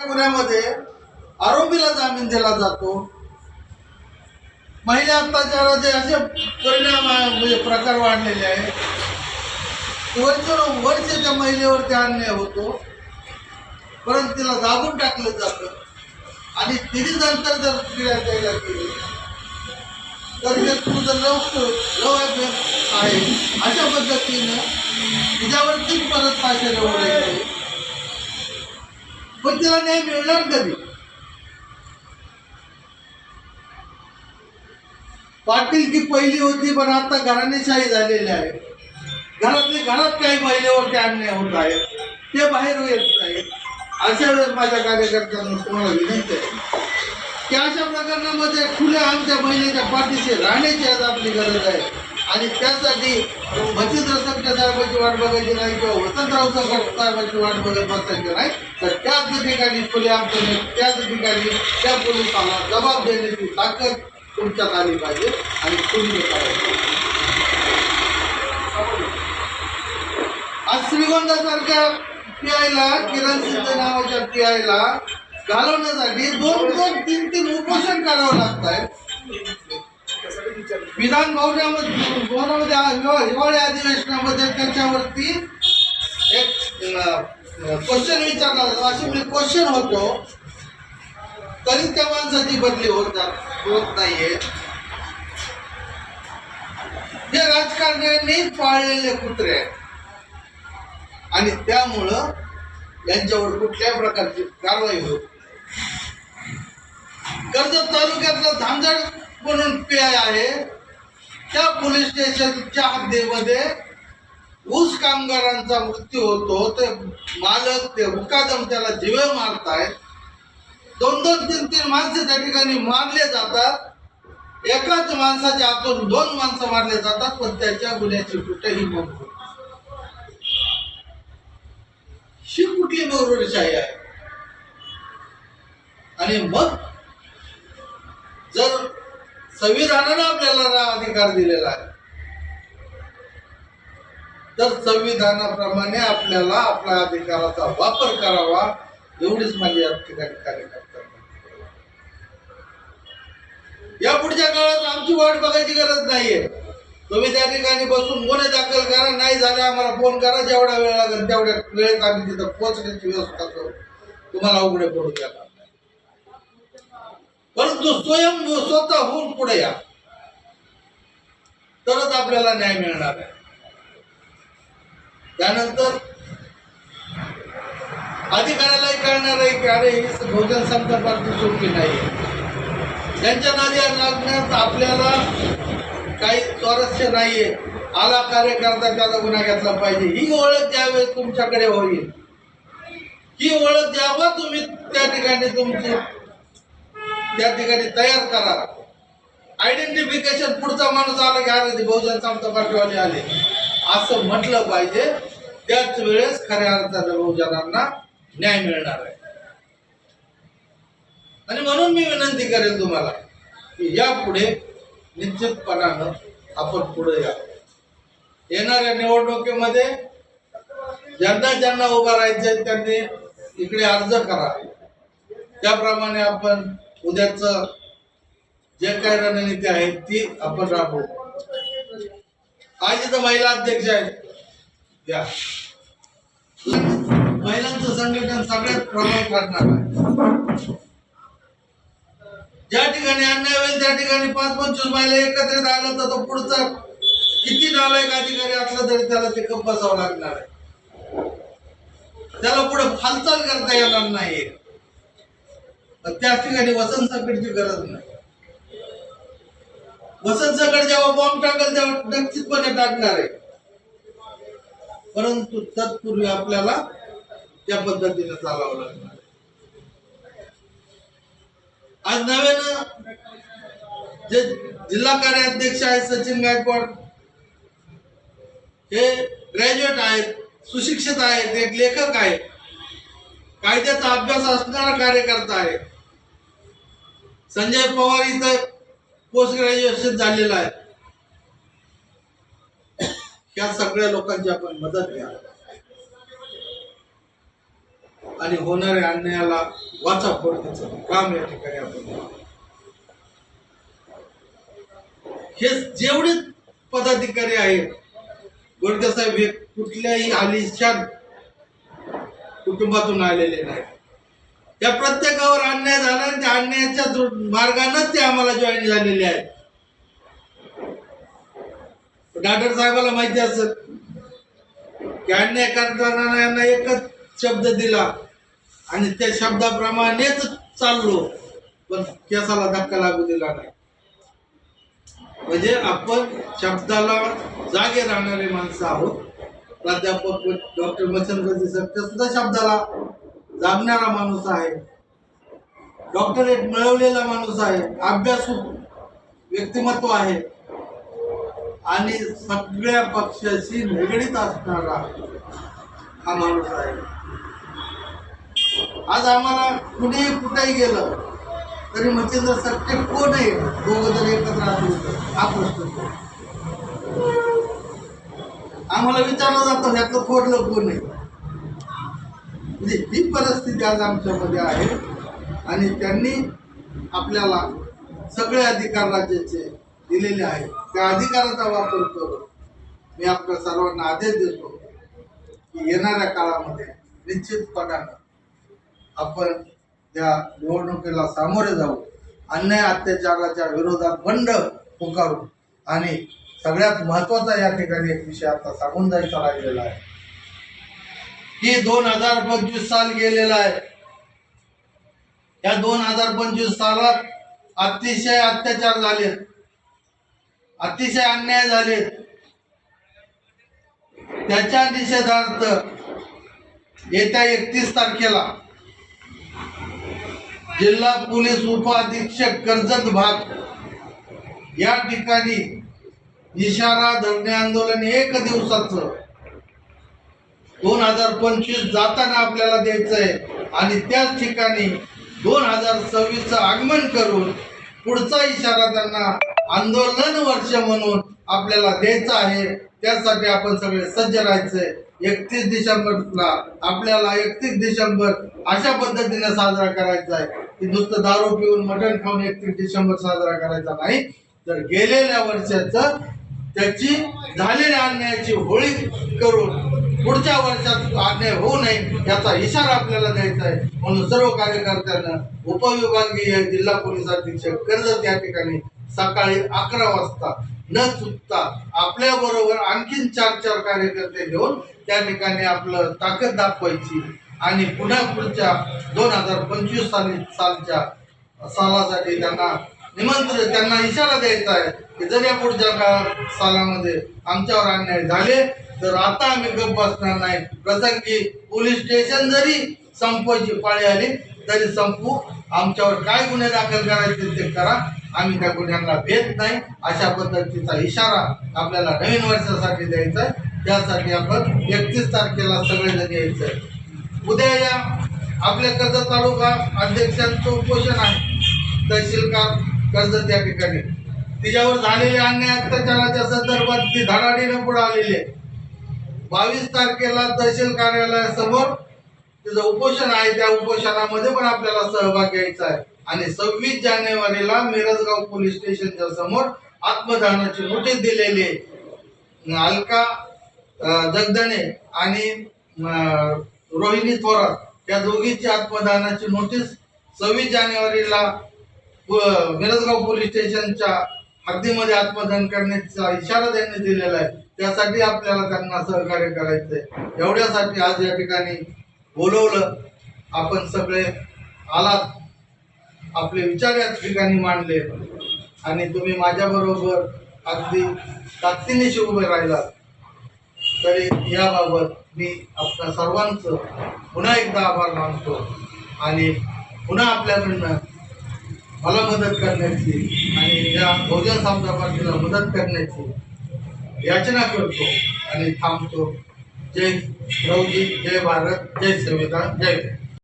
गुन्ह्यामध्ये आरोपीला जामीन दिला जातो. महिला अत्याचाराचे असे परिणाम म्हणजे प्रकार वाढलेले आहेत. वर्ष वरचे त्या महिलेवरती अन्याय होतो. परंतु तिला दाबून टाकलं जातं. आणि तिने नंतर जर क्रिया द्यायला गेली तर ते तुझं लव लव आहे. अशा पद्धतीनं तिच्यावरतीच परत फाशी ओढायची पण तिला न्याय मिळणार कधी? पाटील की पहिली होती पण आता घराणेशाही झालेली आहे. घरातले घरात काही महिलेवरती अन्याय होत आहे ते बाहेर येत आहेत अशा वेळेस माझ्या कार्यकर्त्यांना तुम्हाला विनंती आहे की अशा प्रकरणामध्ये खुल्या आमच्या महिलेच्या पाठीशी राहण्याची आज आपली गरज आहे. आणि त्यासाठी बचित सरकार सरकारची वाट बघायची नाही किंवा वसंतराव सरकार साहेबांची वाट बघत बसायची नाही तर त्याच ठिकाणी खुले आमच्या त्याच ठिकाणी त्या पोलिसांना जबाब देण्याची ताकद तुमच्यात आली पाहिजे आणि तुम्ही आज श्रीगोंदा सारख्या श्रीगोंदासारख्या पी आयला किरण सिंध नावाच्या पी आयला घालवण्यासाठी दोन दोन तीन तीन उपोषण करावं लागत आहे विधान भवनामध्ये भवनामध्ये हिवाळी अधिवेशनामध्ये त्याच्यावरती एक क्वेश्चन विचारला असे म्हणजे क्वेश्चन होतो. तरी त्या माणसाची बदली होत होत नाहीये. हे राजकारण्यांनी पाळलेले कुत्रे आहेत. आणि त्यामुळं यांच्यावर कुठल्याही प्रकारची कारवाई होत कर्जत तालुक्यातला धांजड म्हणून पी आय आहे. त्या पोलीस स्टेशनच्या हद्दीमध्ये ऊस कामगारांचा मृत्यू होतो. ते मालक ते मुकादम त्याला जीवे मारतायत. दोन दोन तीन तीन माणसं त्या ठिकाणी मारले जातात. एकाच माणसाच्या हातून दोन माणसं मारले जातात पण त्याच्या गुन्ह्याची कुठेही मग ही कुठली नोकरीशाही आहे? आणि मग जर संविधानानं आपल्याला अधिकार दिलेला आहे. तर संविधानाप्रमाणे आपल्याला आपल्या अधिकाराचा वापर करावा एवढीच माझी या ठिकाणी कार्यकर्ता. या पुढच्या काळात आमची वाट बघायची गरज नाहीये. तुम्ही त्या ठिकाणी बसून गुन्हे दाखल करा नाही झाले आम्हाला फोन करा जेवढा वेळ लागेल तेवढ्या वेळेत आम्ही तिथं पोहोचण्याची व्यवस्था करू. तुम्हाला उघडे पडू द्या. परंतु स्वयं स्वतः होऊन पुढे या. तरच आपल्याला न्याय मिळणार आहे. त्यानंतर अधिकाऱ्यालाही कळणार आहे की अरे ही बहुजन समता पार्टी सोपी नाही. त्यांच्या नादी लागण्यात आपल्याला काही स्वारस्य नाहीये. आला कार्यकर्ता त्याचा गुन्हा घेतला पाहिजे. ही ओळख ज्यावेळेस तुमच्याकडे होईल. ही ओळख द्यावा तुम्ही त्या ठिकाणी तुमची. त्या ठिकाणी तयार करा. आयडेंटिफिकेशन पुढचा माणूस आला की अरे ते बहुजन समता पार्टीवाले आले. असं म्हटलं पाहिजे. त्याच वेळेस खऱ्या अर्थानं बहुजनांना न्याय मिळणार आहे. आणि म्हणून मी विनंती करेन तुम्हाला की यापुढे निश्चितपणानं आपण पुढे या. येणाऱ्या निवडणुकीमध्ये ज्यांना ज्यांना उभा राहायचे त्यांनी इकडे अर्ज करा. त्याप्रमाणे आपण उद्याच जे काही रणनीती आहे ती आपण राबवू. आज इथं महिला अध्यक्ष आहेत या महिलांचं संघटन सगळ्यात प्रबळ करणार आहे. ज्या ठिकाणी अन्याय होईल त्या ठिकाणी पाच पंचवीस महिला एकत्रित आलं तर तो पुढचा किती नालायक अधिकारी असला तरी त्याला ते कप बसावं लागणार आहे. त्याला पुढे हालचाल करता येणार नाही तर त्या ठिकाणी वसंत सकटची गरज नाही. वसंत सकट जेव्हा बॉम्ब टाकल तेव्हा निश्चितपणे टाकणार आहे. परंतु तत्पूर्वी आपल्याला त्या पद्धतीने चालावं लागणार आज नव्यानं जे जिल्हा कार्याध्यक्ष आहेत सचिन गायकवाड हे ग्रॅज्युएट आहेत सुशिक्षित आहेत एक लेखक आहेत. कायद्याचा अभ्यास असणारा कार्यकर्ता आहे संजय पवार इथं पोस्ट ग्रॅज्युएशन झालेलं आहे. या सगळ्या लोकांची आपण मदत घ्या. आणि होणाऱ्या अन्यायाला वाचा फोडण्याचं काम या ठिकाणी आपण हे जेवढे पदाधिकारी आहेत गोडके साहेब हे कुठल्याही आलिशान कुटुंबातून आलेले नाही त्या प्रत्येकावर अन्याय झाला आणि त्या अन्यायाच्या मार्गानंच ते आम्हाला जॉईन झालेले आहेत. डॉक्टर साहेबाला माहिती असत की अन्याय करताना एकच शब्द दिला आणि त्या शब्दाप्रमाणेच चाललो पण केसाला धक्का लागू दिला नाही. म्हणजे आपण शब्दाला जागे राहणारे माणसं आहोत. प्राध्यापक डॉक्टर मच्छंद्रजी सर ते सुद्धा शब्दाला जागणारा माणूस आहे. डॉक्टरेट मिळवलेला माणूस आहे. अभ्यासू व्यक्तिमत्व आहे. आणि सगळ्या पक्षाशी निगडीत असणारा हा माणूस आहे. आज आम्हाला कुठेही कुठेही गेलं तरी मच्छिंद्र सत्य कोण आहे? दोघं जर एकत्र असले हा प्रश्न आम्हाला विचारलं जातं ह्यातलं खोडलं कोण आहे? ती ही परिस्थिती आज आमच्यामध्ये आहे. आणि त्यांनी आपल्याला सगळे अधिकार राज्याचे दिलेले आहेत. त्या अधिकाराचा वापर करून मी आपल्या सर्वांना आदेश देतो की येणाऱ्या काळामध्ये निश्चितपणानं आपण त्या निवडणुकीला सामोरे जाऊ. अन्याय अत्याचाराच्या विरोधात बंड पुकारू. आणि सगळ्यात महत्त्वाचा या ठिकाणी एक विषय आता सांगून जायचा राहिलेला आहे. की दोन हजार पंचवीस साल गेलेला आहे. या दोन हजार पंचवीस सालात अतिशय अत्याचार झालेत. अतिशय अन्याय झालेत. त्याच्या निषेधार्थ येत्या एकतीस तारखेला जिल्हा पोलीस उपअधीक्षक कर्जत भाग या ठिकाणी इशारा धरणे आंदोलन एक दिवसाचं दोन हजार पंचवीस जाताना आपल्याला द्यायचं आहे आणि त्याच ठिकाणी दोन हजार सव्वीसचं आगमन करून पुढचा इशारा त्यांना आंदोलन वर्ष म्हणून आपल्याला द्यायचा आहे. त्यासाठी आपण सगळे सज्ज राहायचंय. एकतीस डिसेंबरला आपल्याला एकतीस डिसेंबर अशा पद्धतीने साजरा करायचा आहे. की नुसतं दारू पिऊन मटण खाऊन एकतीस डिसेंबर साजरा करायचा नाही. तर गेलेल्या वर्षाचं त्याची झालेल्या अन्यायाची होळी करून पुढच्या वर्षात अन्याय होऊ नये याचा इशारा आपल्याला द्यायचा आहे. म्हणून सर्व कार्यकर्त्यांना उपविभागीय जिल्हा पोलीस अधीक्षक कर्जत या ठिकाणी सकाळी अकरा वाजता न चुकता आपल्या बरोबर आणखीन चार चार कार्यकर्ते घेऊन त्या ठिकाणी आपलं ताकद दाखवायची आणि पुन्हा पुढच्या दोन हजार पंचवीस साली सालच्या सालासाठी त्यांना निमंत्रण त्यांना इशारा द्यायचा आहे की जर या पुढच्या काळात सालामध्ये आमच्यावर अन्याय झाले तर आता आम्ही गप्प बसणार नाही. प्रसंगी पोलीस स्टेशन जरी संपवायची पाळी आली तरी संपू आमच्यावर काय गुन्हे दाखल करायचे ते करा. आम्ही त्या गुन्ह्यांना भेट नाही. अशा पद्धतीचा इशारा आपल्याला नवीन वर्षासाठी द्यायचा आहे. त्यासाठी आपण एकतीस तारखेला सगळेजण यायचं आहे. उद्या या आपल्या कर्जत तालुका अध्यक्षांचं उपोषण आहे. तहसीलकार कर्जत या ठिकाणी. तिच्यावर झालेले अन्याय अत्याचाराच्या संदर्भात ती धडाडीनं पुढे आलेली आहे. बावीस तारखेला तहसील कार्यालयासमोर तिचं उपोषण आहे. त्या उपोषणामध्ये पण आपल्याला सहभाग घ्यायचा आहे. आणि सव्वीस जानेवारीला मिरजगाव पोलीस स्टेशनच्या समोर आत्मदानाची नोटीस दिलेली आहे. अलका जगदने जगदणे आणि रोहिणी थोरात या दोघींची आत्मदानाची नोटीस सव्वीस जानेवारीला व मिरजगाव पोलीस स्टेशनच्या हद्दीमध्ये आत्मदान करण्याचा इशारा त्यांनी दिलेला आहे. त्यासाठी आपल्याला त्यांना सहकार्य करायचंय एवढ्यासाठी आज या ठिकाणी बोलवलं. आपण सगळे आलात. आपले विचार या ठिकाणी मांडले. आणि तुम्ही माझ्याबरोबर अगदी ताकदीनेशी उभे राहिलात. तरी याबाबत मी आपल्या सर्वांचं पुन्हा एकदा आभार मानतो. आणि पुन्हा आपल्याकडनं मला मदत करण्याची आणि या बहुजन समता पार्टीला मदत करण्याची याचना करतो आणि थांबतो. जय प्रभूजी जय भारत जय संविधान जय